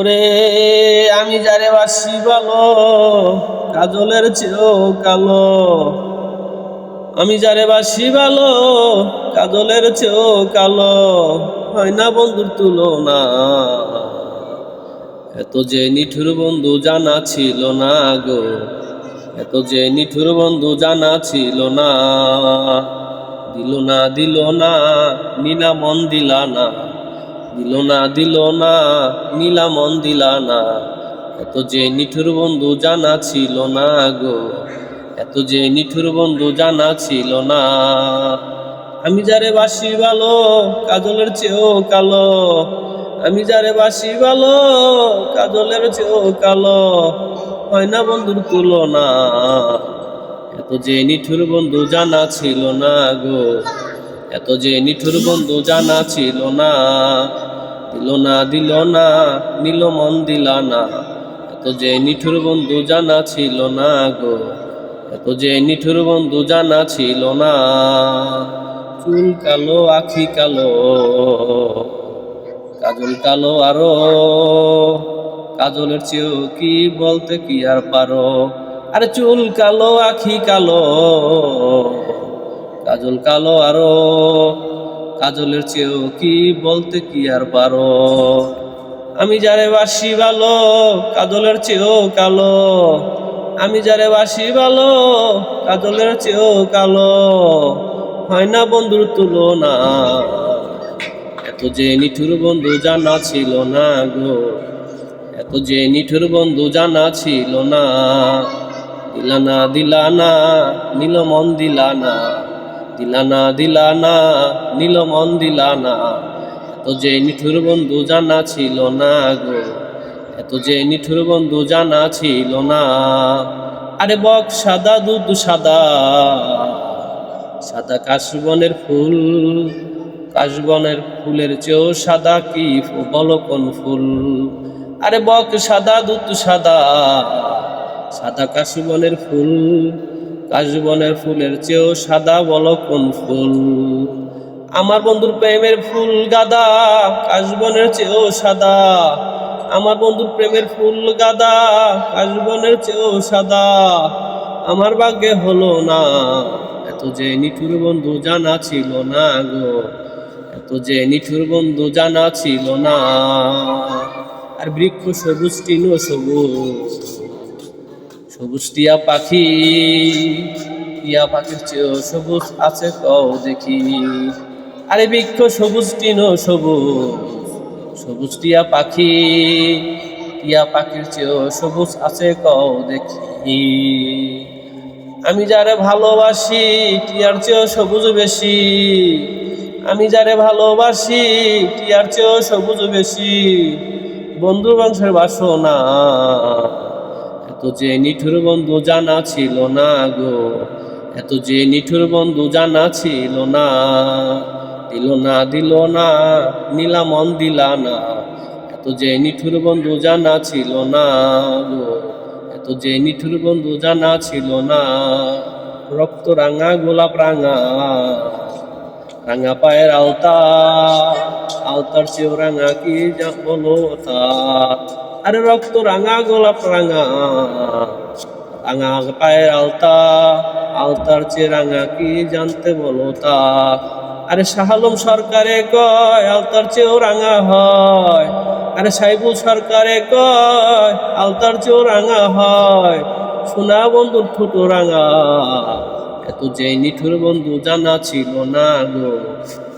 ওরে, আমি যারে বাসি ভালো, কাজলের চেয়েও কালো। আমি যারে বাসি ভালো, কাজলের চেয়েও কালো। হয় না বন্ধুর তুলনা, এত যে নিঠুর বন্ধু জানা ছিল না গো, এত যে নিঠুর বন্ধু জানা ছিল না। দিল না দিল না নীলা মন দিলা না। দিল না দিল না, নীলা মন দিলা না। এত যে নিঠুর বন্ধু জানা ছিল না গো, এত যে নিঠুর বন্ধু জানা ছিল না। আমি যারে বাসি ভালো কাজলের চেয়েও কালো। আমি যারে বাসি ভালো কাজলের চেয়েও কালো। হয় না বন্ধুর তুলনা, এত যে নিঠুর বন্ধু জানা ছিল না গো। এত যে নিঠুর বন্ধু জানা ছিল না, দিল না দিল না, নীল মন দিলা না। এত যে নিঠুর বন্ধু জানা ছিল না গো, এত যে নিঠুর বন্ধু জানা ছিল না। চুল কালো, আখি কালো, কাজল কালো আরও, কাজলের চেয়েও কি বলতে কি আর পারো? আরে চুল কালো, আখি কালো কাজল কালো আরও। কাজলের চেয়েও কি বলতে কি আর পারো? আমি যারে বাসি ভালো, কাজলের চেয়েও কালো। আমি যারে বাসি ভালো, কাজলের চেয়েও কালো। হয় না বন্ধুর তুলনা, এত যে নিঠুর বন্ধু জানা ছিল না গো। এত যে নিঠুর বন্ধু জানা ছিল না। দিলানা দিলানা নীল মন দিলানা দিলানা দিলানা নীল মন দিলানা। এত যে নিঠুর বন্ধু জানা ছিল না গো। এত যে নিঠুর বন্ধু জানা ছিল না। আরে বক সাদা, দুধ সাদা। সাদা কাশবনের ফুল, কাশবনের ফুলের চেয়েও সাদা কি বলো কোন ফুল? আরে বক সাদা, দুধ সাদা। সাদা কাশবনের ফুল কাশবনের ফুলের চেয়েও সাদা বলো কোন ফুল? আমার বন্ধুর প্রেমের ফুল গাদা কাশবনের চেয়েও সাদা। আমার বন্ধুর প্রেমের ফুল গাদা কাশবনের চেয়েও সাদা। আমার ভাগ্যে হলো না, এত যে নিঠুর বন্ধু জানা ছিল না গো। এত যে নিঠুর বন্ধু জানা ছিল না। আর বৃক্ষ সবুজ টিন সবুজ। সবুজ টিয়া পাখি, টিয়া পাখির চেয়েও সবুজ আছে কও দেখি। আরে বৃক্ষ, সবুজ টিন, সবুজ সবুজ টিয়া পাখি, টিয়া পাখির চেয়েও সবুজ আছে কও দেখি। আমি যারে ভালোবাসি, টিয়ার চেয়েও সবুজ বেশি। আমি যারে ভালোবাসি, টিয়ার চেয়েও সবুজ বেশি। বন্ধু বংশের বাসনা এত যে নিঠুর বন্ধু জানা ছিল না গো, এত যে নিঠুর বন্ধু জানা ছিল না। দিল না দিল না, নীলা মন দিলা না। এত যে নিঠুর বন্ধু জানা ছিল না গো, এত যে নিঠুর বন্ধু জানা ছিল না। রক্ত রাঙা, গোলাপ রাঙা রাঙা পায়ের আলতা। আলতার চেয়েও রাঙা কি যা বলো আরে রক্ত রাঙা, গোলাপ রাঙা রাঙা পায়ের আলতা, আলতার চেয়ে রাঙা কি জানতে বলো তা? আরে শাহালম সরকারে কয়, আলতার চেয়েও রাঙা হয়। আরে সাইবুল সরকারে কয়, আলতার চেয়েও রাঙা হয়। সোনা বন্ধুর ঠোঁটো রাঙা। এত যে নিঠুর বন্ধু জানা ছিল না গো।